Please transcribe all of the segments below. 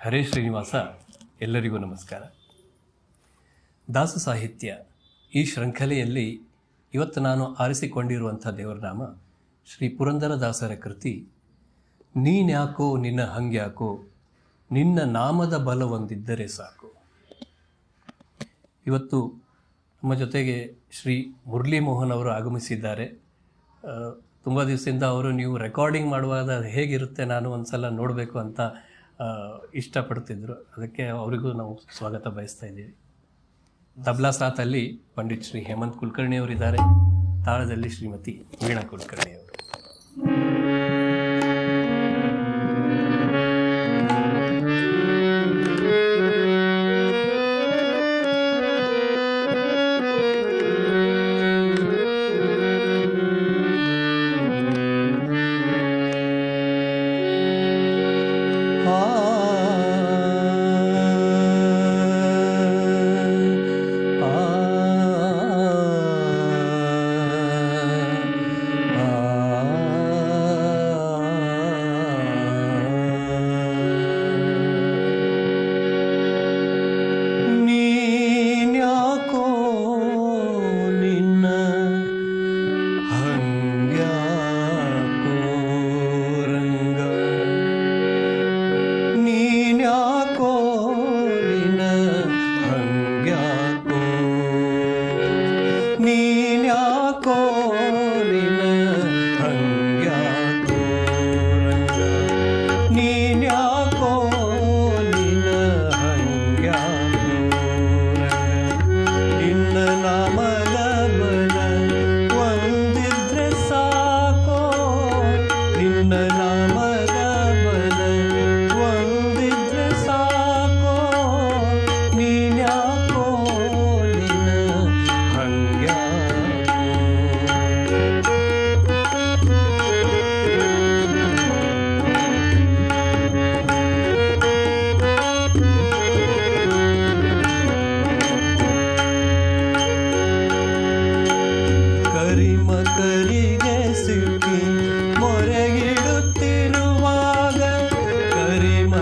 ಹರೇ ಶ್ರೀನಿವಾಸ, ಎಲ್ಲರಿಗೂ ನಮಸ್ಕಾರ. ದಾಸ ಸಾಹಿತ್ಯ ಈ ಶೃಂಖಲೆಯಲ್ಲಿ ಇವತ್ತು ನಾನು ಆರಿಸಿಕೊಂಡಿರುವಂಥ ದೇವರ ನಾಮ ಶ್ರೀ ಪುರಂದರದಾಸರ ಕೃತಿ, ನೀನ್ಯಾಕೋ ನಿನ್ನ ಹಂಗ್ಯಾಕೋ, ನಿನ್ನ ನಾಮದ ಬಲವೊಂದಿದ್ದರೆ ಸಾಕು. ಇವತ್ತು ನಮ್ಮ ಜೊತೆಗೆ ಶ್ರೀ ಮುರಳಿ ಮೋಹನ್ ಅವರು ಆಗಮಿಸಿದ್ದಾರೆ. ತುಂಬ ದಿವಸದಿಂದ ಅವರು ನೀವು ರೆಕಾರ್ಡಿಂಗ್ ಮಾಡುವಾಗ ಹೇಗಿರುತ್ತೆ ನಾನು ಒಂದು ಸಲ ನೋಡಬೇಕು ಅಂತ ಇಷ್ಟಪಡ್ತಿದ್ರು. ಅದಕ್ಕೆ ಅವರಿಗೂ ನಾವು ಸ್ವಾಗತ ಬಯಸ್ತಾ ಇದ್ದೀವಿ. ತಬ್ಲಾ ಸಾತಲ್ಲಿ ಪಂಡಿತ್ ಶ್ರೀ ಹೇಮಂತ್ ಕುಲಕರ್ಣಿಯವರಿದ್ದಾರೆ ತಾಳದಲ್ಲಿ ಶ್ರೀಮತಿ ವೀಣಾ ಕುಲಕರ್ಣಿ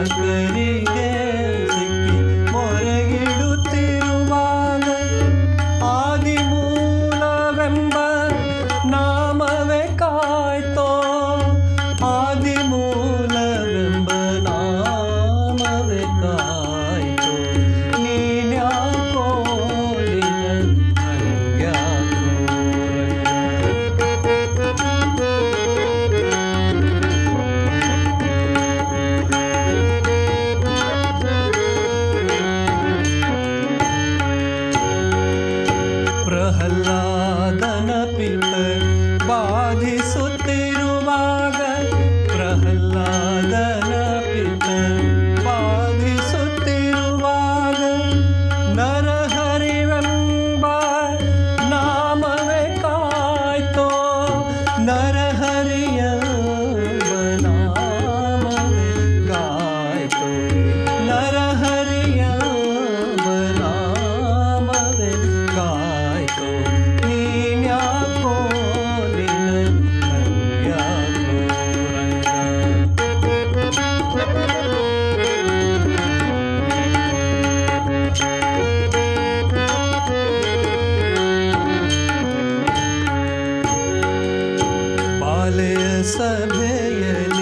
करेगा love. ಸಭೆಯಲ್ಲಿ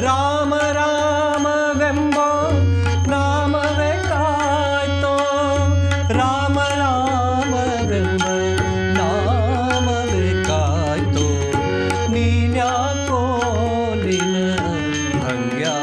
राम राम बेम्ब राम ऋकातो राम राम बेम्ब नाम ऋकातो नीन्या को दिन भङ्ग्या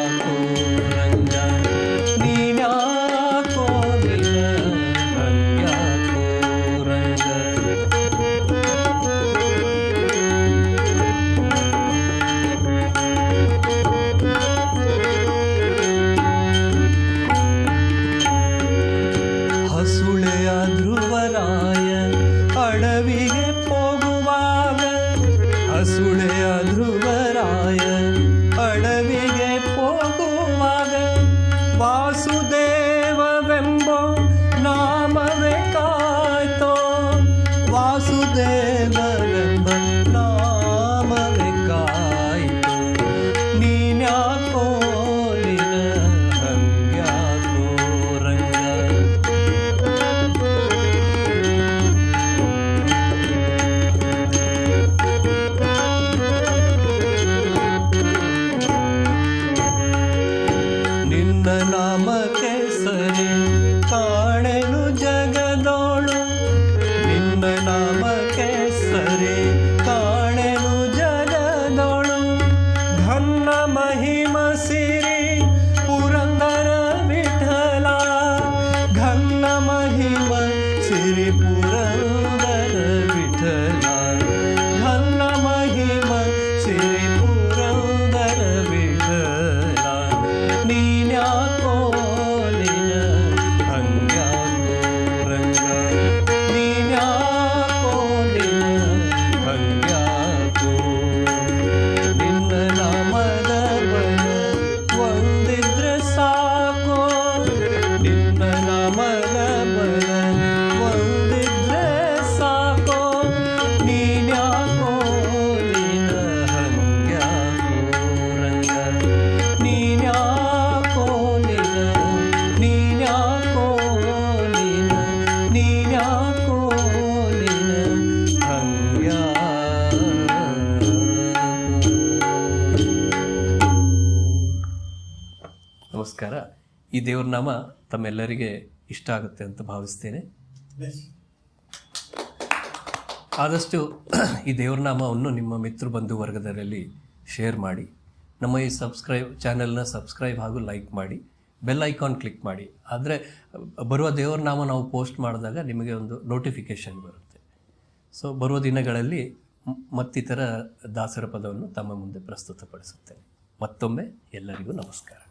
ನಮಸ್ಕಾರ ಈ ದೇವ್ರ ನಾಮ ತಮ್ಮೆಲ್ಲರಿಗೆ ಇಷ್ಟ ಆಗುತ್ತೆ ಅಂತ ಭಾವಿಸ್ತೇನೆ. ಆದಷ್ಟು ಈ ದೇವ್ರ ನಾಮವನ್ನು ನಿಮ್ಮ ಮಿತ್ರ ಬಂಧು ವರ್ಗದಲ್ಲಿ ಶೇರ್ ಮಾಡಿ. ನಮ್ಮ ಈ ಸಬ್ಸ್ಕ್ರೈಬ್ ಚಾನೆಲ್ನ ಸಬ್ಸ್ಕ್ರೈಬ್ ಹಾಗೂ ಲೈಕ್ ಮಾಡಿ. ಬೆಲ್ ಐಕಾನ್ ಕ್ಲಿಕ್ ಮಾಡಿ. ಆದರೆ ಬರುವ ದೇವ್ರ ನಾಮ ನಾವು ಪೋಸ್ಟ್ ಮಾಡಿದಾಗ ನಿಮಗೆ ಒಂದು ನೋಟಿಫಿಕೇಷನ್ ಬರುತ್ತೆ. ಸೊ ಬರುವ ದಿನಗಳಲ್ಲಿ ಮತ್ತಿತರ ದಾಸರ ಪದವನ್ನು ತಮ್ಮ ಮುಂದೆ ಪ್ರಸ್ತುತಪಡಿಸುತ್ತೇನೆ. ಮತ್ತೊಮ್ಮೆ ಎಲ್ಲರಿಗೂ ನಮಸ್ಕಾರ.